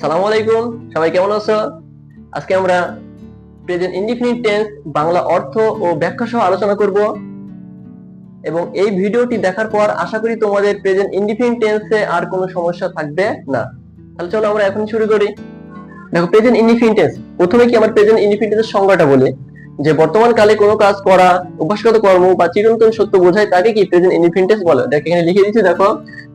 সালামু আলাইকুম, সবাই কেমন আছো? আজকে আমরা প্রেজেন্ট ইনডিফিনিট টেন্স বাংলা অর্থ ও ব্যাখ্যা সহ আলোচনা করব। এবং এই ভিডিওটি দেখার পর আশা করি তোমাদের প্রেজেন্ট ইনডিফিনিট টেন্সে আর কোনো সমস্যা থাকবে না। তাহলে চলো আমরা এখন শুরু করি। দেখো প্রেজেন্ট ইনডিফিনিট টেন্স প্রথমে কি আমার প্রেজেন্ট ইনডিফিনিট টেন্সের সংজ্ঞাটা বলি? যে বর্তমান কালে কোনো কাজ করা, অভ্যাসগত কর্ম বা চিরন্তন সত্য বোঝায় তাকে কি প্রেজেন্ট ইনডিফিনিট বলে? দেখো এখানে লিখে দিচ্ছি দেখো,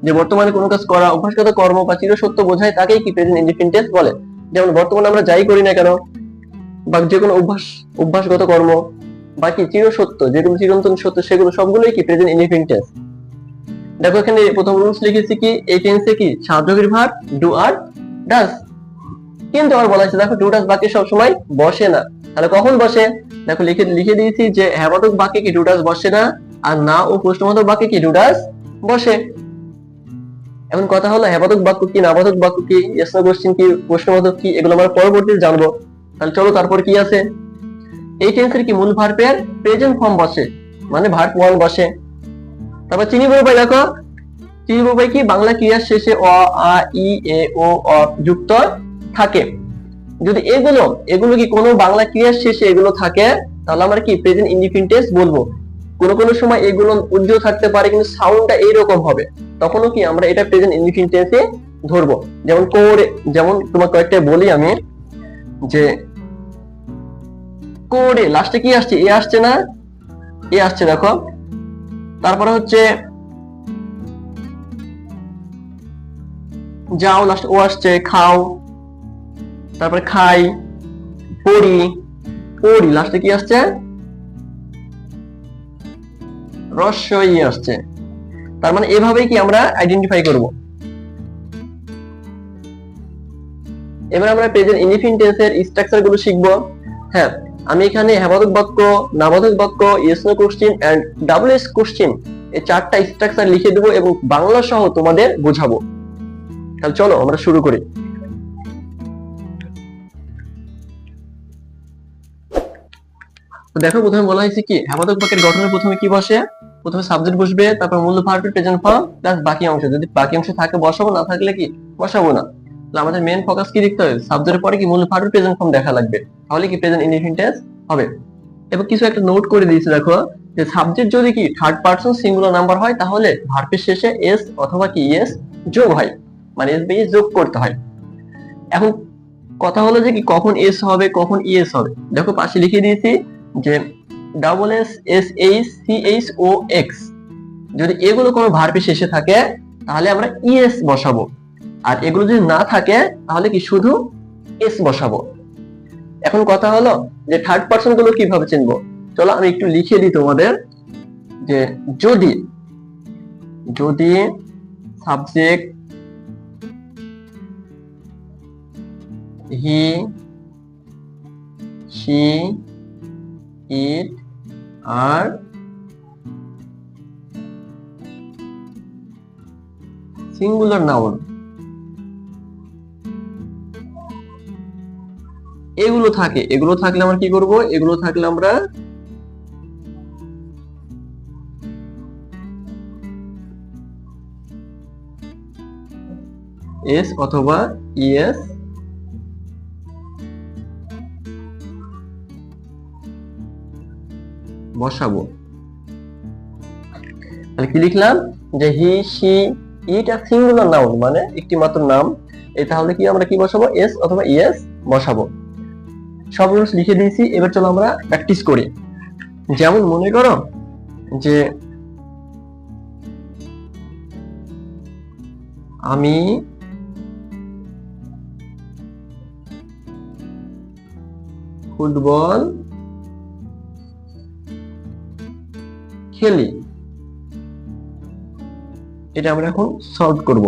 যে বর্তমানে কোনো কাজ করা, অভ্যাসগত কর্ম বা চিরসত্য বোঝায় তাকেই কি প্রেজেন্ট ইনডিফিনিট বলে? যেমন বর্তমানে আমরা যাই করি না কেন, বা যে কোনো অভ্যাস, অভ্যাসগত কর্ম, বা কি চিরসত্য যেগুলো চিরন্তন সত্য, সেগুলো সবগুলোই কি প্রেজেন্ট ইনডিফিনিট দেখো এখানে প্রথম রুলস লিখেছি কি, এই টেন্সে কি সাহায্যকারী ভার্ব ডু আর ডাস কিন্তু আবার বলা হয়েছে, দেখো ডু ডাস বাকি সবসময় বসে না। তাহলে কখন বসে? দেখো লিখে লিখে দিয়েছি যে হ্যাবাদক বাক্যে কি ডুডাস বসে না? আর না ও প্রশ্নবোধক বাক্যে কি ডুডাস বসে? এখন কথা হলো হ্যাবাদক বাক্য কি নাবাদক বাক্য কি প্রশ্ন কোশ্চেন কি, প্রশ্নবোধক কি, এগুলো আমরা পরবর্তীতে জানব। তাহলে চলো তারপর কি আছে? এই টেন্সের কি মূল ভার্বের প্রেজেন্ট ফর্ম বসে মানে ভার্ব ওয়ান বসে। তারপর চিনি বলবে দেখো। চিনি বলবে কি? বাংলা ক্রিয়ার শেষে অ, আ, ই, এ, ও, অ, যুক্ত থাকে। যদি এগুলো এগুলো কি কোনো বাংলা ক্রিয়ার শেষে এগুলো থাকে, তাহলে আমরা কি প্রেজেন্ট ইনডিফিনিটেন্স বলব? কোনো কোনো সময় এগুলো উজ্জ্বল থাকতে পারে, কিন্তু সাউন্ডটা এইরকম হবে। তখনও কি আমরা এটা প্রেজেন্ট ইনডিফিনিটেন্সে ধরবো। যেমন কোরে, যেমন তোমার কয়েকটা বলি আমি, যে কোরে লাস্টে কি আসছে? এ আসছে না? এ আসছে, দেখো। তারপরে হচ্ছে, যাও লাস্ট ও আসছে, খাও। তারপরে খাই, পড়ি পড়ি লাস্টে কি আসছে? রস্যই আসছে। তার মানে এভাবেই কি আমরা আইডেন্টিফাই করব? এবার আমরা প্রেজেন্ট ইনডিফিনিট টেন্সের স্ট্রাকচারগুলো শিখব। হ্যাঁ আমি এখানে হ্যাবাদক বাক্য নাবাদক বাক্য yes no question and double S question এই চারটা স্ট্রাকচার লিখে দেবো এবং বাংলা সহ তোমাদের বোঝাবো। তাহলে চলো আমরা শুরু করি। দেখো প্রথমে বলা হয়েছে কি হ্যাবাদক বাক্যের গঠনের প্রথমে কি বসে? প্রথমে সাবজেক্ট বসবে, তারপর মূল ভার্ব প্রেজেন্ট ফর্ম প্লাস বাকি অংশ। যদি বাকি অংশ থাকে বসাবো, না থাকলে কি বসাবো না? তাহলে আমাদের মেন ফোকাস কি দেখতে হবে? সাবজেক্টের পরে কি মূল ভার্ব প্রেজেন্ট ফর্ম দেখা লাগবে? তাহলে কি প্রেজেন্ট ইনডিফিনিট হবে? এবার কিছু একটা নোট করে দিয়েছে দেখো, যে সাবজেক্ট যদি কি থার্ড পারসন সিঙ্গুলার নাম্বার হয়, তাহলে ভার্বের শেষে এস অথবা কি এস যোগ হয়। মানে এস বেস যোগ করতে হয়। এখন কথা হলো যে কি কখন এস হবে, কখন ইএস হবে? দেখো পাশে লিখে দিয়েছি যে double S S H C H O X যদি এগুলো কোনো ভার্বের শেষে থাকে, তাহলে আমরা ইএস বসাবো। আর এগুলো যদি না থাকে, তাহলে কি শুধু এস বসাবো। এখন কথা হলো যে থার্ড পার্সনগুলো কীভাবে চিনবো? চলো আমি একটু লিখে দিই তোমাদের যে যদি যদি সাবজেক্ট হি she it আর সিঙ্গুলার নাউন এগুলো থাকে, এগুলো থাকলে আমরা কি করব? এগুলো থাকলে আমরা এস অথবা ইএস বসাবো। তাহলে কি লিখলাম? যে হি সি আর সিঙ্গুলার নাউন মানে একটি মাত্র নাম। এই তাহলে কি আমরা কি বসাবো? এস অথবা ইএস বসাবো। সব রুলস লিখে দিয়েছি, এবার চলো আমরা প্র্যাকটিস করি। যেমন মনে করো যে আমি ফুটবল খেলি এটা আমরা এখন সলভ করব।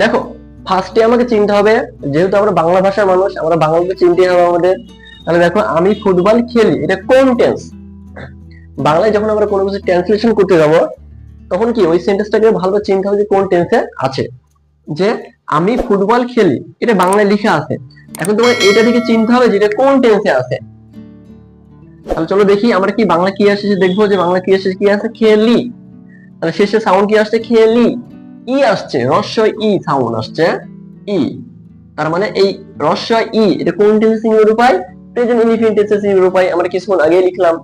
দেখো ফার্স্টে আমাকে চিনতে হবে, যেহেতু আমরা বাংলা ভাষার মানুষ, আমরা বাংলাতে চিনতে হবে আমাদের। তাহলে দেখো, আমি ফুটবল খেলি, এটা কোন টেন্স বাংলায় যখন আমরা কোনো কিছু ট্রান্সলেশন করতে যাব, তখন কি ওই সেন্টেন্সটাকে ভালো চিনতে হবে যে কোন টেন্সে আছে। যে আমি ফুটবল খেলি, এটা বাংলায় লেখা আছে। এখন তোমার এটা থেকে চিনতে হবে যে এটা কোন টেন্সে আছে। তাহলে চলো দেখি আমরা কি বাংলা কি আসছে দেখব যে বাংলা কি আসছে কি আছে খেলি তাহলে শেষে সাউন্ড কি আসছে? খেলি ই আসছে রস্বই ই সাউন্ড আসছে, ই। তার মানে এই রস্বই ই, এটা কোন টেন্সে সিঙ্গুলার রূপায় প্রেজেন্ট ইনডিফিনিট টেন্সে সিঙ্গুলার রূপায় আমরা কিছুক্ষণ আগে লিখলাম।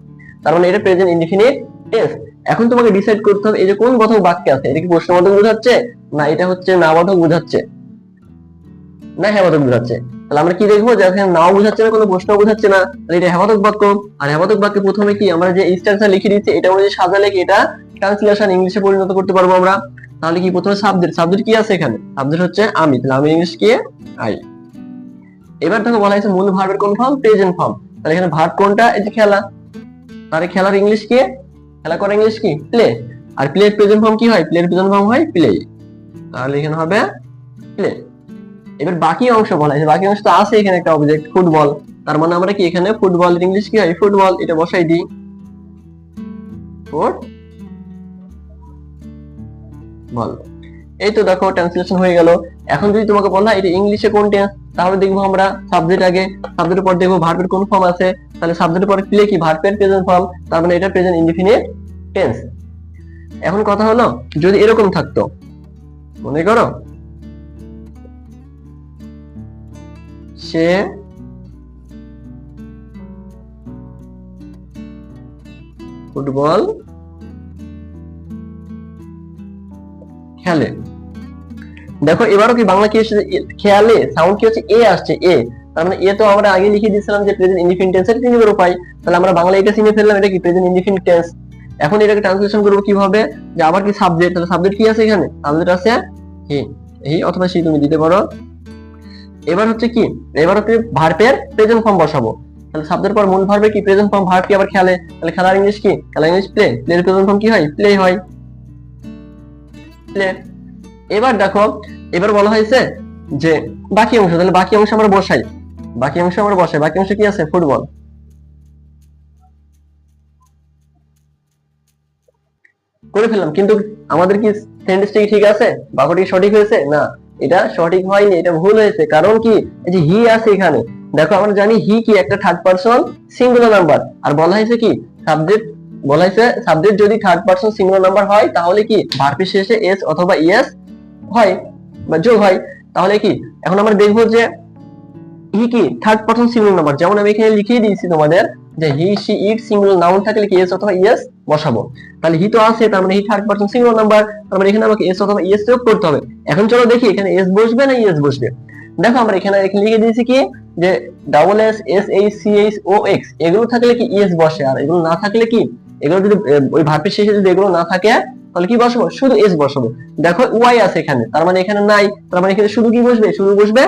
তার মানে এটা প্রেজেন্ট ইনডিফিনিট টেন্স এখন তোমাকে ডিসাইড করতে হবে, এই যে কোন বোধক বাক্যে আছে, এটা কি প্রশ্নবোধক বোঝাচ্ছে? না, এটা হচ্ছে নাবোধক বোঝাচ্ছে। না হ্যাবোধক বোঝাচ্ছে। তাহলে আমরা কি দেখব? যে এখানে নাও বোঝাচ্ছে না, কোনো প্রশ্ন বোঝাচ্ছে না। তাহলে এটা হ্যাবোধক বাক্য। আর হ্যাবোধক বাক্যে প্রথমে কি আমরা যে স্ট্রাকচার লিখে দিচ্ছি, এটা অনুযায়ী সাজালে কি এটা ট্রান্সলেশন ইংলিশে পরিণত করতে পারব আমরা। তাহলে কি প্রথমে সাবজেক্ট সাবজেক্ট কি আছে এখানে? সাবজেক্ট হচ্ছে আমি। তাহলে আমি ইংলিশ কি? আই এবার দেখো বলা হয়েছে মূল ভার্বের কোন ফর্ম প্রেজেন্ট ফর্ম তাহলে এখানে ভার্ব কোনটা? এই যে খেলা। তাহলে খেলার ইংলিশ কি? খেলা করার ইংলিশ কি? প্লে আর প্লে প্রেজেন্ট ফর্ম কি হয়? প্লের প্রেজেন্ট ফর্ম হয় প্লে তাহলে এখানে হবে প্লে এবার বাকি অংশ বলা হয়েছে বাকি অংশ তো আছে এখানে একটা অবজেক্ট ফুটবল তার মানে আমরা কি এখানে ফুটবল ইংলিশ কি হয়? ফুটবল এটা বসাই দিই। Foot ball. এই তো দেখো ট্রান্সলেশন হয়ে গেল। এখন যদি তোমাকে বলা হয়, এটা ইংলিশে কোন টেন্স তাহলে দেখব আমরা সাবজেক্ট আগে সাবজেক্টের পর দেখব ভার্বের কোন ফর্ম আছে। তাহলে সাবজেক্টের পর প্লে কি? ভার্বের প্রেজেন্ট ফর্ম তার মানে এটা প্রেজেন্ট ইনডিফিনিট টেন্স এখন কথা হলো, যদি এরকম থাকতো, মনে করো সে ফুটবল খেলে। দেখো, এবারও কি বাংলা কি খেয়ালে? সাউন্ড কি হচ্ছে? এ আসছে, এ। তার মানে এ তো আমরা আগে লিখে দিয়েছিলাম যে প্রেজেন্ট ইনডিফিনিট টেন্সের তিন উপায়। তাহলে আমরা বাংলা এটা চিনে ফেললাম, এটা কি? প্রেজেন্ট ইনডিফিনিট টেন্স এখন এটাকে ট্রান্সলেশন করব কীভাবে? যে আবার কি সাবজেক্ট তাহলে সাবজেক্ট কি আছে এখানে? সাবজেক্ট আছে হি হি অথবা সি তুমি দিতে পারো। এবার হচ্ছে কি? এবার হচ্ছে ভার্বের প্রেজেন্ট ফর্ম বসাবো। তাহলে সাবজেক্ট পর মূল ভার্বে কি? প্রেজেন্ট ফর্ম ভার্ব কি আবার খেলে? তাহলে খেলার ইংলিশ কি? খেলার ইংলিশ প্লে প্লের প্রেজেন্ট ফর্ম কি হয়? প্লে হয়। প্লে এবার দেখো, এবার বলা হয়েছে যে বাকি অংশ, তাহলে বাকি অংশ আমরা বসাই। বাকি অংশ আমরা বসাই। বাকি অংশ কি আছে? ফুটবল। করে ফেললাম। কিন্তু আমাদের কি সেন্টেন্সটা ঠিক আছে? বাক্যটি সঠিক হয়েছে? না। এটা সঠিক হয়নি, এটা ভুল হয়েছে। কারণ কি? এই যে হি আছে এখানে। দেখো, আমরা জানি হি কি? একটা থার্ড পারসন সিঙ্গুলার নাম্বার আর বলা হয়েছে কি? সাবজেক্ট বলা হয়েছে সাবজেক্ট যদি থার্ড পারসন সিঙ্গুলার নাম্বার হয়, তাহলে কি? ভার্বের শেষে এস অথবা ইএস হয়, বা যোগ হয়। তাহলে কি? এখন আমরা দেখব যে হি কি? থার্ড পারসন সিঙ্গুলার নাম্বার যেমন আমি এখানে লিখিয়ে দিয়েছি তোমাদের যে he she it singular noun থাকলে কি এস অথবা ইএস বসাবো। তাহলে হি তো আছে, তার মানে he third person singular number তার মানে এখানে আমাকে এস অথবা ইএস যোগ করতে হবে। এখন চলো দেখি এখানে এস বসবে না ইএস বসবে। দেখো আমরা এখানে এখানে লিখে দিয়েছি কি? যে double S S H C H O X এগুলো থাকলে কি ইএস বসে? আর এগুলো না থাকলে কি? এগুলো যদি ওই ভার্বের শেষে যদি এগুলো না থাকে, তাহলে কি বসাবো? শুধু এস বসাবো। দেখো ওয়াই আছে এখানে, তার মানে এখানে নাই, তার মানে এখানে শুধু কি বসবে? শুধু বসবে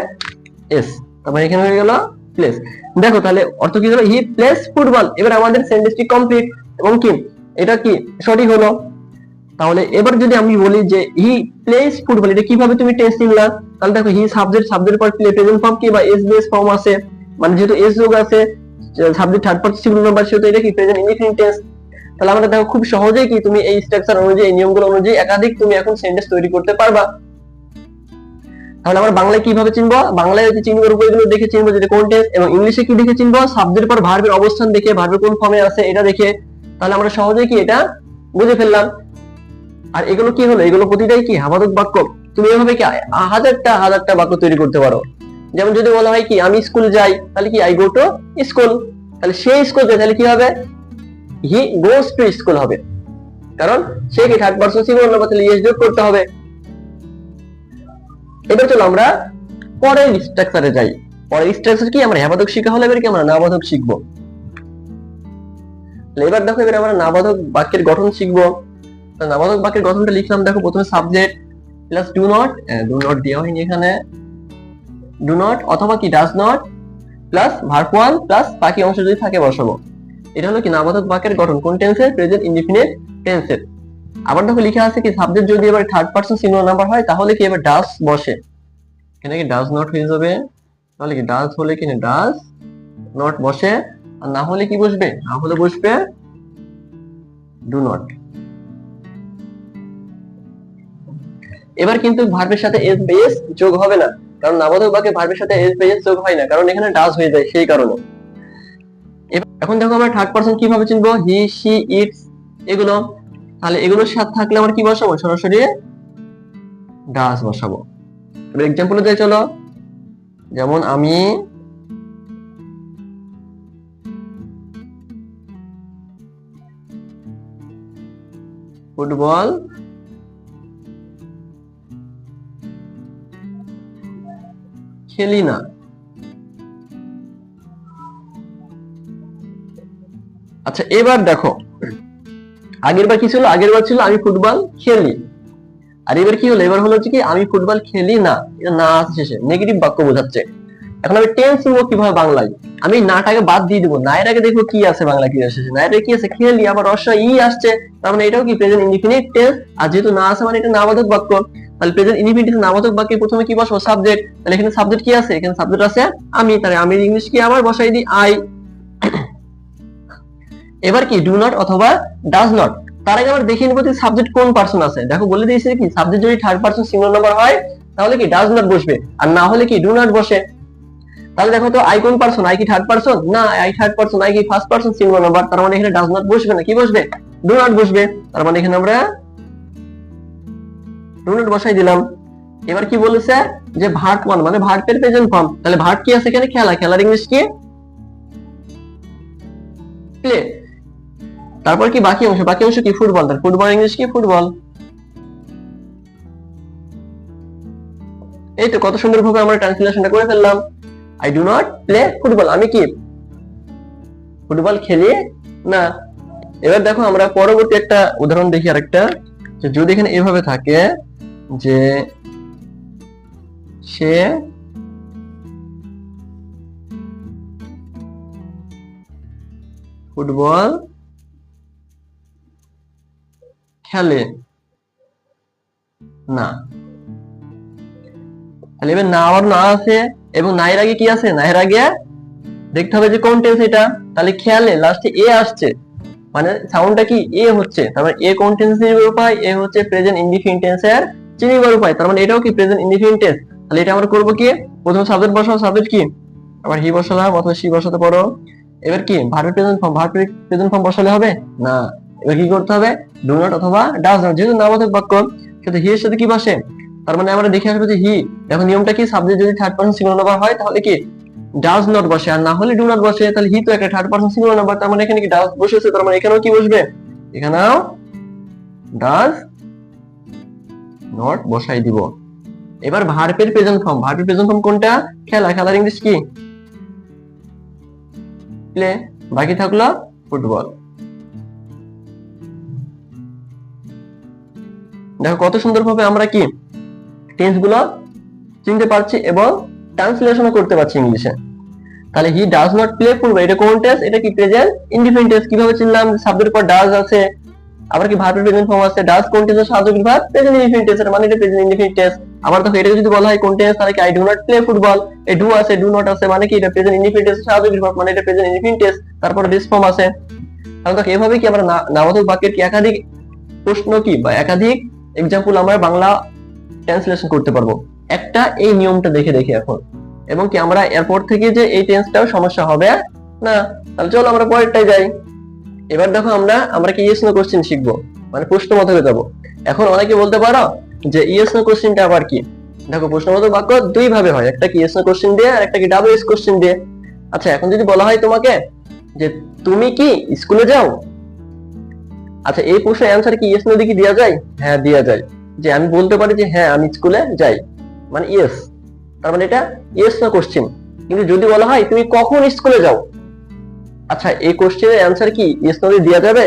এস তার মানে এখানে হয়ে গেল প্লেস দেখো তাহলে অর্থ কি হলো? হি প্লেস ফুটবল এবার আমাদের সেন্টেন্সটি কমপ্লিট এবং কি? এটা কি সঠিক হলো? তাহলে এবার যদি আমি বলি যে হি প্লেস ফুটবল এটা কীভাবে তুমি টেস্ট নিলা তাহলে দেখো হি সাবজেক্ট সাবজেক্ট পর প্লে প্রেজেন্ট ফর্ম কি বা এস বেস ফর্ম আছে? মানে যেহেতু এস যোগ আছে subject third person singular number সেহেতু এটা কি প্রেজেন্ট ইনডিফিনিট টেন্স তাহলে আমরা দেখো, খুব সহজেই কি তুমি এই স্ট্রাকচার অনুযায়ী এই নিয়মগুলো অনুযায়ী একাধিক তুমি এখন সেন্টেন্স তৈরি করতে পারবা। তাহলে আমরা বাংলায় কীভাবে চিনবো? বাংলায় হচ্ছে চিনবার উপায়গুলো দেখে চিনবো যেটা কোন টেন্স এবং ইংলিশে কি দেখে চিনবো? সাবজেক্টের পর ভার্বের অবস্থান দেখে ভার্বের কোন ফর্মে আছে, এটা দেখে তাহলে আমরা সহজেই কি এটা বুঝে ফেললাম। আর এগুলো কি হলো? এগুলো প্রতিটাই কি? হাবাদক বাক্য। তুমি এভাবে কি হাজারটা হাজারটা বাক্য তৈরি করতে পারো। যেমন যদি বলা হয় কি, আমি স্কুল যাই, তাহলে কি আই গো টু স্কুল তাহলে সে স্কুল যায় তাহলে কি হবে? হি গোস টু স্কুল হবে। কারণ সে কি থার্ড পারসন সিঙ্গুলার নাম্বার তাহলে ইয়েস যোগ করতে হবে। এবার চলো আমরা পরের স্ট্রাকচারে যাই। পরের স্ট্রাকচার কি? আমরা হ্যাবাদক শিখা হলে এবার কি আমরা নাবাদক শিখব? এবার দেখো, এবার আমরা নাবাদক বাক্যের গঠন শিখব। তো নাবাদক বাক্যের গঠনটা লিখলাম, দেখো প্রথমে subject plus do not do not দেওয়া হয়নি এখানে। ডু নট অথবা কি does not plus verb one plus বাকি অংশ যদি থাকে বসাবো। এটা হলো কি নাবাদক বাক্যের গঠন, কোন টেন্সের প্রেজেন্ট ইনডিফিনিট টেন্সের আবার দেখো লিখা আছে কি সাবজেক্ট যদি এবার থার্ড পারসন সিঙ্গুলার নাম্বার হয়, তাহলে কি এবার ডাস বসে। এখানে কি ডাজ নট হয়ে যাবে? তাহলে কি ডাজ হলে কি ডাজ নট বসে। আর না হলে কি বসবে? না হলে বসবে ডু নট এবার কিন্তু ভার্বের সাথে এস বেস যোগ হবে না, কারণ নাবোধক বাক্যে ভার্বের সাথে এস বেস যোগ হয় না, কারণ এখানে ডাজ হয়ে যায় সেই কারণে। এখন দেখো আমরা থার্ড পারসন কীভাবে চিনবো? হি সি ইটস এগুলো। তাহলে এগুলোর সাথে থাকলে আমরা কি বসাবো? সরাসরি ডাস বসাবো। এবার এক্সাম্পলে দিয়ে চলো। যেমন আমি ফুটবল। খেলি না। আচ্ছা এবার দেখো। আগের বার কি ছিল? আগের বার ছিল আমি ফুটবল খেলি। আর এবার কি হলো? এবার হলো কি আমি ফুটবল খেলি না। এটা না আছে শেষে। নেগেটিভ বাক্য বোঝাচ্ছে। এখন আমি টেন্স নিবো কীভাবে বাংলায়? আমি নাটাকে বাদ দিয়ে দিবো। নায়ের আগে দেখব কি আছে বাংলা কি আসছে নায়ের কি আছে? খেলি আবার রস্য ই আসছে। তার মানে এটাও কি প্রেজেন্ট ইনডিফিনিট টেন্স আর যেহেতু না আছে মানে এটা নাবাধক বাক্য। তাহলে প্রেজেন্ট ইনডিফিনিট নাবাধক বাক্যে প্রথমে কি বসবো? সাবজেক্ট তাহলে এখানে সাবজেক্ট কি আছে? এখানে সাবজেক্ট আছে আমি। তাহলে আমি ইংলিশ কি আবার বসাই দিই? আই এবার কি? ডু নট অথবা ডাজ নট তার আগে আমরা দেখে নিব যে সাবজেক্ট কোন পার্সন আছে। দেখো বলে দিয়েছে কি? সাবজেক্ট যদি থার্ড পার্সন সিঙ্গল নাম্বার হয়, তাহলে কি ডাজ নট বসবে? আর না হলে কি? ডু নট বসে। তাহলে দেখো তো আই কোন পার্সন আই কি থার্ড পার্সন না আই থার্ড পার্সন আই কি ফার্স্ট পার্সন সিঙ্গল নাম্বার তার মানে এখানে ডাজ নট বসবে না। কি বসবে? ডু নট বসবে। তার মানে এখানে আমরা ডু নট বসাই দিলাম। এবার কি বলেছে? যে ভার্ট ওয়ান মানে ভার্টের প্রেজেন্ট ফর্ম তাহলে ভার্ট কি আছে এখানে? খেলা। খেলার ইংলিশ কি? প্লে তারপর কি বাকি অংশ? বাকি অংশ কি? ফুটবল তাহলে ফুটবল ইংলিশ কি? ফুটবল এই তো, কত সুন্দর ভাবে আমরা ট্রান্সলেশনটা করে ফেললাম। I do not play football আমি কি ফুটবল খেলি? না। এবার দেখো আমরা পরবর্তী একটা উদাহরণ দেখি আরেকটা। যে যদি এখানে এভাবে থাকে যে সে ফুটবল খেলে। না। তাহলে এবার না আবার না আছে এবং নাইয়ের আগে কি আছে? নাইয়ের আগে দেখতে হবে যে কোন টেন্স এটা। তাহলে খেয়ালে লাস্টে এ আসছে। মানে সাউন্ডটা কি? এ হচ্ছে। তার মানে এ কোন টেন্স চিনিবার উপায় এ হচ্ছে প্রেজেন্ট ইনডিফিনিট টেন্সের চিনিবার উপায় তার মানে এটাও কি প্রেজেন্ট ইনডিফিনিট টেন্স তাহলে এটা আমরা করব কি? প্রথম সাবজেক্ট বসাও। সাবজেক্ট কি? আবার হি বসালাম অথবা সি বসাতে পারো। এবার কি? ভার্বের প্রেজেন্ট ফর্ম ভার্বের প্রেজেন্ট ফর্ম বসালে হবে? না। এবার কি করতে হবে? ডু নট অথবা ডাজ নট যেহেতু নামবাচক বাক্য সেটা হি এর সাথে কি বসে? তার মানে আমরা দেখে আসব যে হি এখন নিয়মটা কি? সাবজেক্ট যদি থার্ড পারসন সিঙ্গুলার নাম্বার হয়, তাহলে কি? ডাজ নট বসে। আর না হলে ডু নট বসে, তাহলে হি তো একটা থার্ড পারসন সিঙ্গুলার নাম্বার তার মানে এখানে কি ডাজ বসেছে? তার মানে এখানেও কি বসবে? এখানেও ডাজ নট বসাই দিব। এবার ভার্বের প্রেজেন্ট ফর্ম ভার্বের প্রেজেন্ট ফর্ম কোনটা? খেলা। খেলার ইংলিশ কি? প্লে বাকি থাকল ফুটবল দেখো কত সুন্দরভাবে আমরা কি টেন্সগুলো চিনতে পারছি এবং ট্রান্সলেশন করতে পারছি ইংলিশে। তাহলে he does not play football এটা কোন টেন্স এটা কি প্রেজেন্ট ইনডিফিনিট টেন্স কীভাবে চিনলাম? সাবজেক্টের পর ডাজ আছে। আবার কি ভার্বের প্রেজেন্ট ফর্ম আছে? ডাজ কোন টেন্সের সাহায্য ভার্ব প্রেজেন্ট ইনডিফিনিট টেন্স মানে এটা প্রেজেন্ট ইনডিফিনিট টেন্স আবার দেখো এটা যদি বলা হয় কোন টেন্স তাহলে কি I do not play football এই ডু আছে ডু নট আছে মানে কি? এটা প্রেজেন্ট ইনডিফিনিট সাহায্য ভার্ব মানে এটা প্রেজেন্ট ইনডিফিনিট টেন্স তারপরে দিস ফর্ম আছে। তাহলে দেখো, এভাবে কি আমরা না- নামবাচক বাক্যের কি একাধিক প্রশ্ন কি? বা একাধিক এক্সাম্পল আমরা বাংলা ট্রান্সলেশন করতে পারব। একটা এই নিয়মটা দেখে দেখে এখন। এবং কি আমরা এরপর থেকে যে এই টেন্সটাও সমস্যা হবে? না, তাহলে চলো আমরা পরেরটাই যাই। এবার দেখো আমরা আমরা কি ইয়েস নো কোশ্চেন শিখব? মানে প্রশ্নবোধকে যাব। এখন অনেকে বলতে পারো যে ইয়েস নো কোশ্চেনটা আবার কি? দেখো প্রশ্নবোধক বাক্য দুই ভাবে হয়। একটা কি ইয়েস নো কোশ্চেন দিয়ে, আর একটা কি ডাবল এস কোশ্চেন দিয়ে। আচ্ছা এখন যদি বলা হয় তোমাকে যে তুমি কি স্কুলে যাও? আচ্ছা এই প্রশ্নের অ্যান্সার কি ইয়েস নো দিয়ে কি দেওয়া যায়? হ্যাঁ দেওয়া যায়। যে আমি বলতে পারি যে হ্যাঁ আমি স্কুলে যাই। মানে ইয়েস তার মানে এটা ইয়েস না কোশ্চেন কিন্তু যদি বলা হয়, তুমি কখন স্কুলে যাও? আচ্ছা এই কোশ্চেনের অ্যান্সার কি? ইয়েস না দিয়ে যাবে?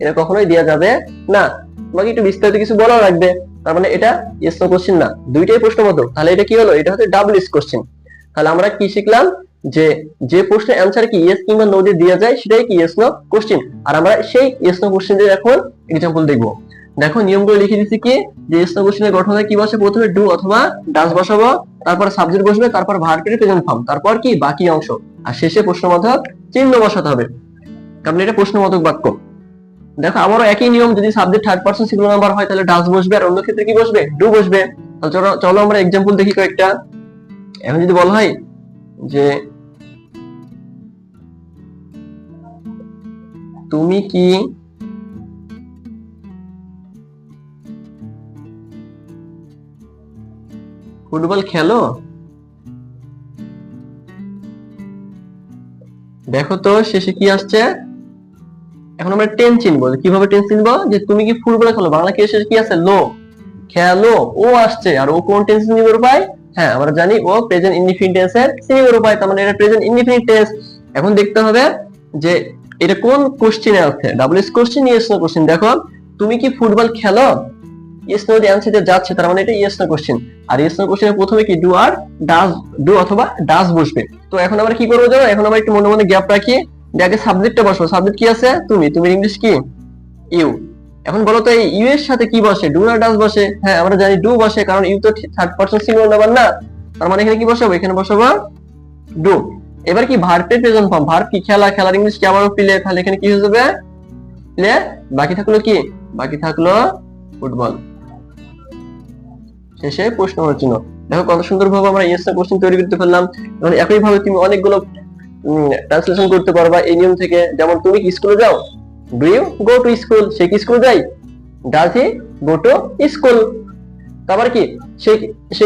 এটা কখনোই দেওয়া যাবে না। তোমাকে একটু বিস্তারিত কিছু বলা লাগবে। তার মানে এটা ইয়েস নো কোশ্চেন না। দুইটাই প্রশ্নবোধক তাহলে এটা কি হলো? এটা হচ্ছে ডাবল ইস কোশ্চেন তাহলে আমরা কি শিখলাম? যে যে প্রশ্নের অ্যান্সার কি ইয়েস কিংবা নো দিয়ে দেওয়া যায়, সেটাই কি ইয়েস নো কোশ্চেন আর আমরা সেই ইয়েস নো কোশ্চেন দিয়ে এখন এক্সাম্পল দেখব। দেখো নিয়মগুলো লিখে দিচ্ছি কি? যে নো কোশ্চেনের গঠনে কি বসে? প্রথমে ডু অথবা ডাস বসাবো, তারপর সাবজেক্ট বসবে, তারপর ভার্বের প্রেজেন্ট ফর্ম তারপর কি? বাকি অংশ। আর শেষে প্রশ্নবোধক চিহ্ন বসাতে হবে। কারণ এটা প্রশ্নবোধক বাক্য। দেখো আবারও একই নিয়ম, যদি subject third person singular number হয়, তাহলে ডাস বসবে, আর অন্য ক্ষেত্রে কি বসবে? ডু বসবে। তাহলে চলো আমরা এক্সাম্পল দেখি কয়েকটা। এখন যদি বলা হয় যে, তুমি কি ফুটবল খেলো? দেখো তো, শেষে কি আসছে? এখন আমরা টেন চিনবো। কীভাবে টেন চিনবো? যে তুমি কি ফুটবল খেলো? বাংলা কি শেষে কি আছে লো। খেলো। ও আসছে। আর ও কোন টেন্স নিবে পায় হ্যাঁ আমরা জানি ও প্রেজেন্ট ইনডিফিনিট টেন্সের সিনিয়র উপায় তার মানে এটা প্রেজেন্ট ইনডিফিনিট টেন্স এখন দেখতে হবে যে এটা কোন কোশ্চেনে আছে? Double S question yes no question দেখো, তুমি কি ফুটবল খেলো? ইয়েস নো দিয়ে অ্যানসার যাচ্ছে, তার মানে এটা ইয়েস নো কোশ্চেন আর ইয়েস নো কোশ্চেনের প্রথমে কি ডু আর ডাস ডু অথবা ডাস বসবে। তো এখন আমরা কি করব জানো? এখন আমরা একটু মনে মনে গ্যাপ রাখি যে আগে সাবজেক্টটা বসবো সাবজেক্ট কি আছে? তুমি। তুমি ইংলিশ কি? ইউ এখন বলো তো এই ইউ এর সাথে কি বসে? ডু না ডাস বসে? হ্যাঁ আমরা জানি ডু বসে, কারণ ইউ তো থার্ড পারসন সিঙ্গুলার নাম্বার না। তার মানে এখানে কি বসাবো? এখানে বসাবো ডু এবার কি ভার্বের প্রেজেন্ট ফর্ম ভার্ব কি? খেলা। খেলার ইংলিশ কি? আবারও প্লে তাহলে এখানে কি হয়ে যাবে? প্লে বাকি থাকল কি? বাকি থাকল ফুটবল শেষে প্রশ্ন হওয়ার জন্য। দেখো কত সুন্দর ভাবে আমরা ইয়েস কোশ্চেন তৈরি করতে পারলাম। একই ভাবে তুমি অনেকগুলো ট্রান্সলেশন করতে পারবা এই নিয়ম থেকে। যেমন তুমি কি স্কুলে যাও? Do you go to school সে কি স্কুল যায়? Does he go to school তারপর কি? সে সে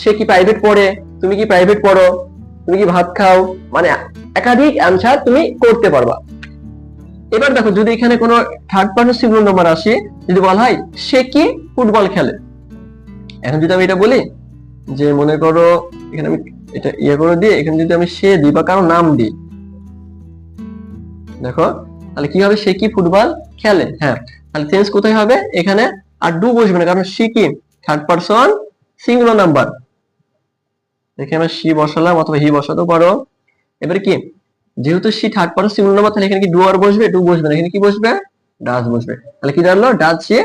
সে কি প্রাইভেট পড়ে? তুমি কি প্রাইভেট পড়ো? তুমি কি ভাত খাও? মানে একাধিক অ্যান্সার তুমি করতে পারবা। এবার দেখো, যদি এখানে কোনো থার্ড পার্সন সিঙ্গুলার নাম্বার আসে, যদি বলা হয়, সে কি ফুটবল খেলে? এখন যদি আমি এটা বলি, যে মনে করো, এখানে আমি এটা ইয়ে করে দিয়ে, এখানে যদি আমি সে দিই বা কারও নাম দিই, দেখো, তাহলে কি হবে? সে কি ফুটবল খেলে? হ্যাঁ তাহলে চেঞ্জ কোথায় হবে? এখানে আর ডু বসবে না, কারণ সে কি? থার্ড পারসন সিঙ্গুলার নাম্বার এখানে আমি সি বসালাম অথবা হি বসাতেও পারো। এবারে কি? যেহেতু she third person singular number তাহলে এখানে কি ডু আর বসবে? ডু বসবে না। এখানে কি বসবে? ডাজ বসবে। তাহলে কি জানলো? Does say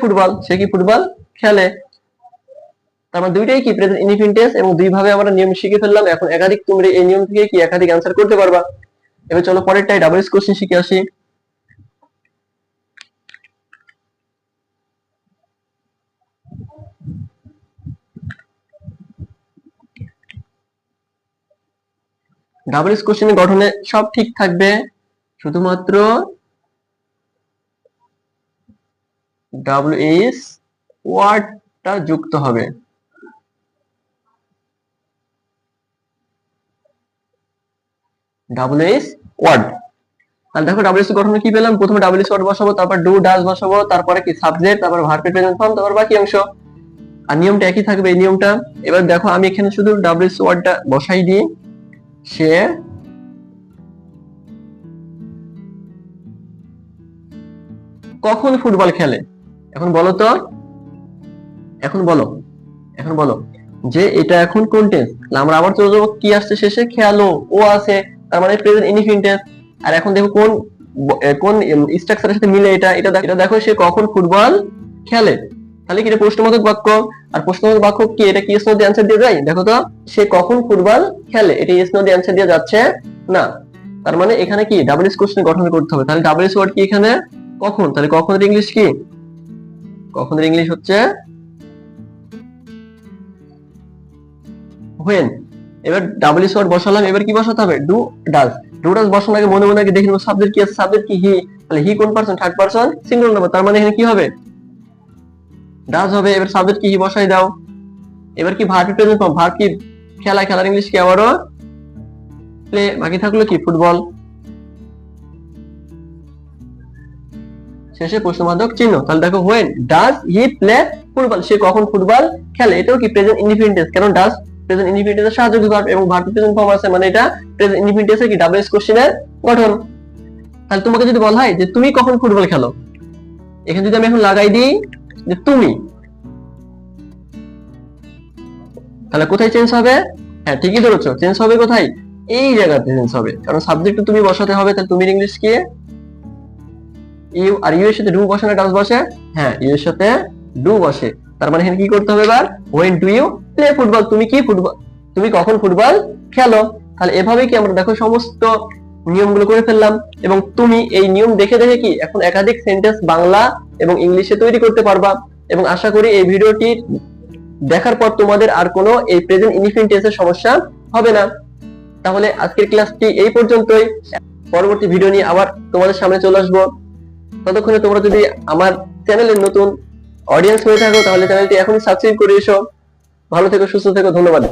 football. সে কি ফুটবল? খেলে। তার মানে দুইটাই কি প্রেজেন্ট ইনফিনিটেন্স এবং দুই ভাবে আমরা নিয়ম শিখে ফেললাম। এখন একাধিক তোমরা এই নিয়ম থেকে কি একাধিক অ্যান্সার করতে পারবা? এবার চলো পরেরটাই ডাবল এস কোশ্চেন শিখে আসি। ডাবল এস কোশ্চেনের গঠনে সব ঠিক থাকবে। শুধুমাত্র ডাব্লিউ এস ওয়ার্ডটা যুক্ত হবে। W S word. তাহলে দেখো ডাব্লিউ এস গঠনে কি পেলাম? প্রথমে ডাব্লিউ এস ওয়ার্ড বসাবো, তারপর ডু ডাস বসাবো, তারপরে কি সাবজেক্ট তারপর প্রেজেন্ট ফর্ম তারপর বাকি অংশ। আর নিয়মটা একই থাকবে এই নিয়মটা। এবার দেখো আমি এখানে শুধু ডাব্লিউ এস ওয়ার্ডটা বসাই দিই। সে কখন ফুটবল খেলে? এখন বলো তো? এখন বলো এখন বলো, যে এটা এখন কোন টেন্স আমরা আবার চলে যাব, কি আসছে শেষে? খেয়ালো ও আছে, তার মানে প্রেজেন্ট ইনফিনিট টেন্স আর এখন দেখো কোন কোন স্ট্রাকচারের সাথে মিলে এটা এটা এটা দেখো সে কখন ফুটবল খেলে। তাহলে কি এটা প্রশ্নবোধক বাক্য? আর প্রশ্নবোধক বাক্য কি? এটা কি এস দিয়ে অ্যান্সার দিয়ে যায়? দেখো তো, সে কখন ফুটবল খেলে? এটা এস দিয়ে অ্যান্সার দিয়ে যাচ্ছে না। তার মানে এখানে কি? ডাবল এস কোশ্চেন গঠন করতে হবে। তাহলে ডাবল এস ওয়ার্ড কি এখানে? কখন? তাহলে কখনের ইংলিশ কি? কখনের ইংলিশ হচ্ছে হোয়েন এবার ডাবল এস ওয়ার্ড বসালাম, এবার কি বসাতে হবে? ডু ডাজ ডু ডাজ বসানোর আগে মনে মনে আগে দেখে নেব সাবজেক্ট কি আছে সাবজেক্ট কি হি তাহলে হি কোন person third person single number তার মানে এখানে কি হবে? ডাজ হবে, এবার সাবজেক্ট কি হি বসাই দাও। এবার কি ভার্ব প্রেজেন্ট ফর্ম ভার্ব কি, খেলা, খেলার ইংলিশ কি আবারও? প্লে বাকি থাকল কি ফুটবল শেষে প্রশ্নবাচক চিহ্ন, তাহলে দেখো when does he play football সে কখন ফুটবল খেলে? এটাও কি প্রেজেন্ট ইনডিপেন্ডেন্স কারণ ডাজ প্রেজেন্ট সাহায্য ভার্ব এবং ভার্ব প্রেজেন্ট ফর্ম আছে মানে এটা প্রেজেন্ট কি? ডাবল এস গঠন। তাহলে তোমাকে যদি বলা হয় যে তুমি কখন ফুটবল খেলো? এখানে যদি আমি এখন লাগাই দিই যে তুমি। তাহলে কোথায় চেঞ্জ হবে? হ্যাঁ ঠিকই ধরেছো চেঞ্জ হবে কোথায়? এই জায়গাতে চেঞ্জ হবে। কারণ সাবজেক্ট তুমি বসাতে হবে, তাহলে তুমি ইংলিশ কি? ইউ আর ইউ এর সাথে ডু বসে না ডাস বসে? হ্যাঁ ইউ এর সাথে ডু বসে। তার মানে এখানে কি করতে হবে এবার? When do you play football তুমি কি ফুটবল তুমি কখন ফুটবল খেলো? তাহলে এভাবেই কি আমরা দেখো সমস্ত নিয়মগুলো করে ফেললাম এবং তুমি এই নিয়ম দেখে দেখে কি এখন একাধিক সেন্টেন্স বাংলা এবং ইংলিশে তৈরি করতে পারবা এবং আশা করি এই ভিডিওটি দেখার পর তোমাদের আর কোনো এই প্রেজেন্ট ইনফিনিট টেন্সের সমস্যা হবে না। তাহলে আজকের ক্লাসটি এই পর্যন্তই। পরবর্তী ভিডিও নিয়ে আবার তোমাদের সামনে চলে আসব। ততক্ষণে তোমরা যদি আমার চ্যানেলের নতুন অডিয়েন্স হয়ে থাকো তাহলে চ্যানেলটি এখনই সাবস্ক্রাইব করে এসো। ভালো থেকো সুস্থ থেকো ধন্যবাদ।